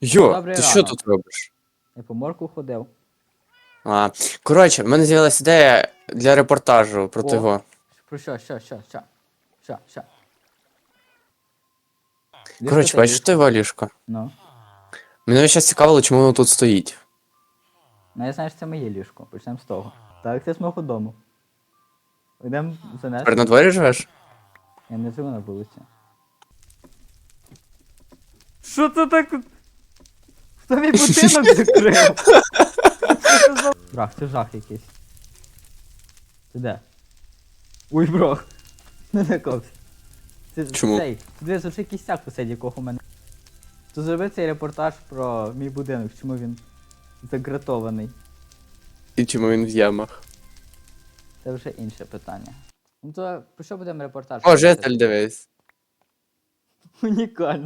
Йо, Добрий ти що ранок. тут робиш? Я по морку ходив. А, коротше, в мене з'явилася ідея для репортажу про О. того. Про що, що, що, що? Що, що? Коротше, бачиш той ліжко? Ну. Мене зараз цікавило, чому воно тут стоїть. Ну я знаю, що це моє ліжко. Почнемо з того. Так, це з мого дому. Йдемо занести. Тепер на дворі живеш? Я не живу на вулиці. Що це так? Хто мій будинок закрив? Брах, це жах якийсь. Ти де? Ой, брах. Не лякався. Це Чому? цей. Дивись, вже кістяк посидів, якого в мене. То зроби цей репортаж про мій будинок, чому він загратований. І чому він в ямах? Це вже інше питання. Ну то про що будемо репортаж? О, житель дивись. Унікально.